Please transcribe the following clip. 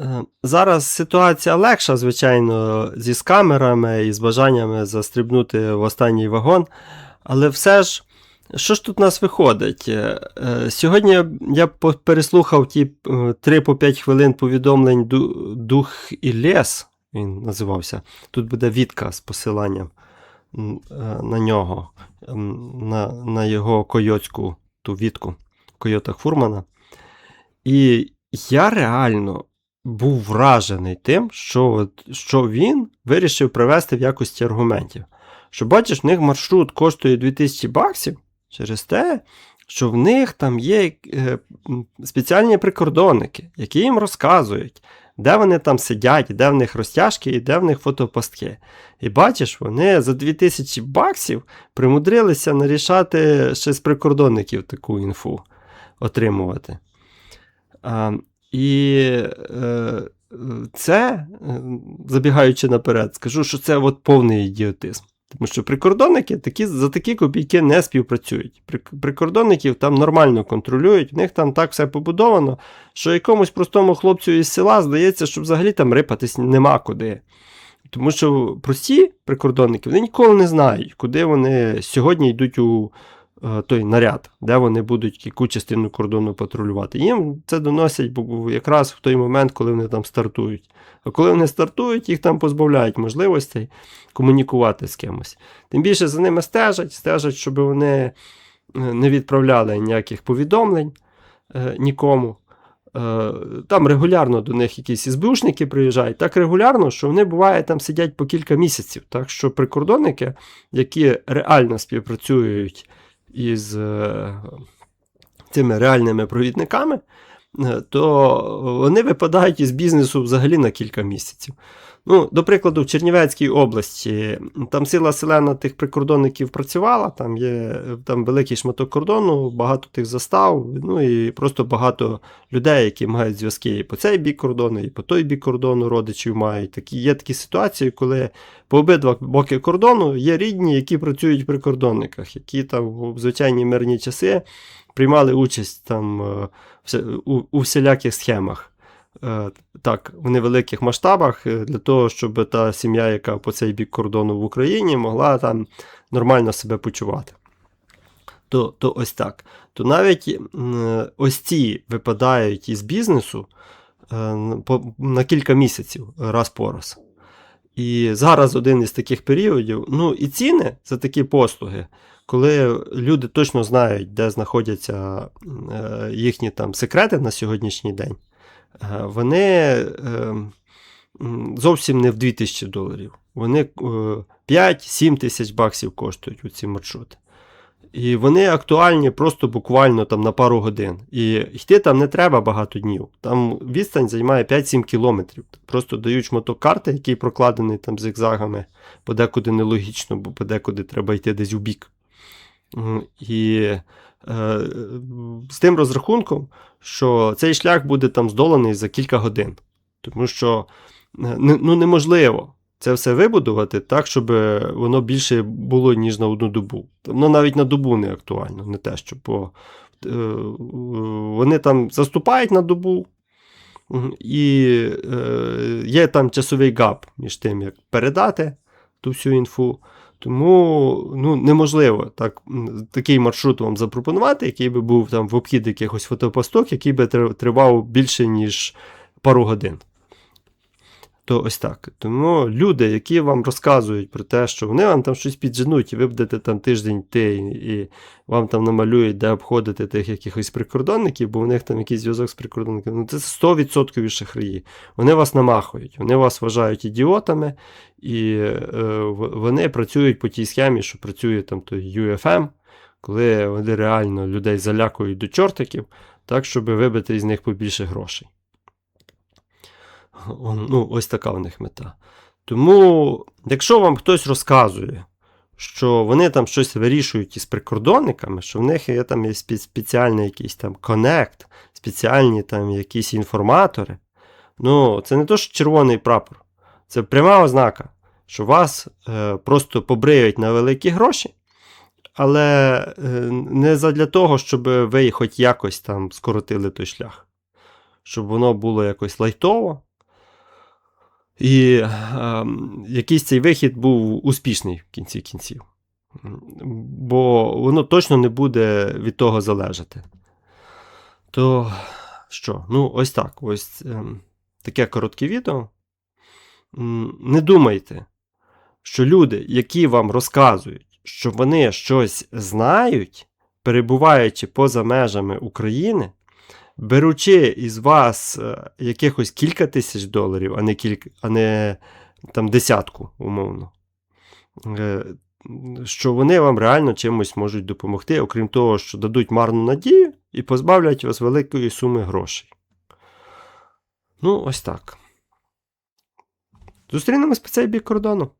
Е, Зараз ситуація легша, звичайно, зі скамерами і з бажаннями застрибнути в останній вагон. Але все ж, що ж тут у нас виходить? Е, е, Сьогодні я переслухав ті 3 по 5 хвилин повідомлень Дух і лес, він називався. Тут буде відка з посиланням на нього, на, на його койотську ту відку койота Фурмана. І я реально був вражений тим, що, що він вирішив привести в якості аргументів. Що бачиш, в них маршрут коштує 2000 баксів через те, що в них там є е, спеціальні прикордонники, які їм розказують, де вони там сидять, де в них розтяжки і де в них фотопостки. І бачиш, вони за 2000 баксів примудрилися нарішати ще з прикордонників таку інфу отримувати. І е, це, е, забігаючи наперед, скажу, що це от повний ідіотизм. Тому що прикордонники такі, за такі копійки не співпрацюють. Прикордонників там нормально контролюють, в них там так все побудовано, що якомусь простому хлопцю із села здається, що взагалі там рипатись нема куди. Тому що прості прикордонники вони ніколи не знають, куди вони сьогодні йдуть у той наряд, де вони будуть яку частину кордону патрулювати. Їм це доносять якраз в той момент, коли вони там стартують. А коли вони стартують, їх там позбавляють можливостей комунікувати з кимось. Тим більше за ними стежать, стежать, щоб вони е, не відправляли ніяких повідомлень е, нікому. Е, Там регулярно до них якісь СБУшники приїжджають, так регулярно, що вони буває там сидять по кілька місяців. Так що прикордонники, які реально співпрацюють із е, цими реальними провідниками, е, то вони випадають із бізнесу взагалі на кілька місяців. Ну, до прикладу, в Чернівецькій області там сила селена тих прикордонників працювала, там є там великий шматок кордону, багато тих застав, ну і просто багато людей, які мають зв'язки і по цей бік кордону, і по той бік кордону родичів мають. Такі, є такі ситуації, коли по обидва боки кордону є рідні, які працюють в прикордонниках, які там в звичайні мирні часи приймали участь там е, у, у всіляких схемах. Е, Так, в невеликих масштабах е, для того, щоб та сім'я, яка по цей бік кордону в Україні, могла там нормально себе почувати. То, то ось так. То навіть ось ці випадають із бізнесу е, на кілька місяців раз по раз. І зараз один із таких періодів. Ну і ціни за такі послуги, коли люди точно знають, де знаходяться е, їхні там секрети на сьогоднішній день, е, вони е, зовсім не в 2000 доларів. Вони е, 5-7 тисяч баксів коштують у ці маршрути. І вони актуальні просто буквально там на пару годин. І йти там не треба багато днів. Там відстань займає 5-7 кілометрів. Просто дають шматок карти, який прокладений там зигзагами, подекуди нелогічно, бо подекуди треба йти десь у бік. І е, з тим розрахунком, що цей шлях буде там здоланий за кілька годин. Тому що е, ну, неможливо це все вибудувати так, щоб воно більше було, ніж на одну добу. Воно навіть на добу не актуально, не те, що по, е, вони там заступають на добу, і е, є там часовий гап між тим, як передати ту всю інфу. Тому ну, неможливо так, такий маршрут вам запропонувати, який би був там в обхід якихось фотопосток, який би тр- тривав більше, ніж пару годин. То ось так. Тому люди, які вам розказують про те, що вони вам там щось підженуть, і ви будете там тиждень йти, і, вам там намалюють, де обходити тих якихось прикордонників, бо у них там якийсь зв'язок з прикордонниками, ну це 100% шахраї. Вони вас намахують, вони вас вважають ідіотами, і е, вони працюють по тій схемі, що працює там той UFM, коли вони реально людей залякують до чортиків, так, щоб вибити із них побільше грошей. Ну, ось така в них мета. Тому, якщо вам хтось розказує, що вони там щось вирішують із прикордонниками, що в них є там є спеціальний якийсь там коннект, спеціальні там якісь інформатори, ну, це не то, що червоний прапор. Це пряма ознака, що вас е, просто побриють на великі гроші, але е, не задля того, щоб ви хоч якось там скоротили той шлях. щоб воно було якось лайтово. І е, якийсь цей вихід був успішний в кінці кінців. Бо воно точно не буде від того залежати. То що? Ну, ось так. Ось ем, таке коротке відео. Не думайте, що люди, які вам розказують, що вони щось знають, перебуваючи поза межами України, беручи із вас е, якихось кілька тисяч доларів, а не, кілька, а не там десятку, умовно, е, що вони вам реально чимось можуть допомогти, окрім того, що дадуть марну надію і позбавлять вас великої суми грошей. Ну, ось так. Зустрінемось по цей бік кордону.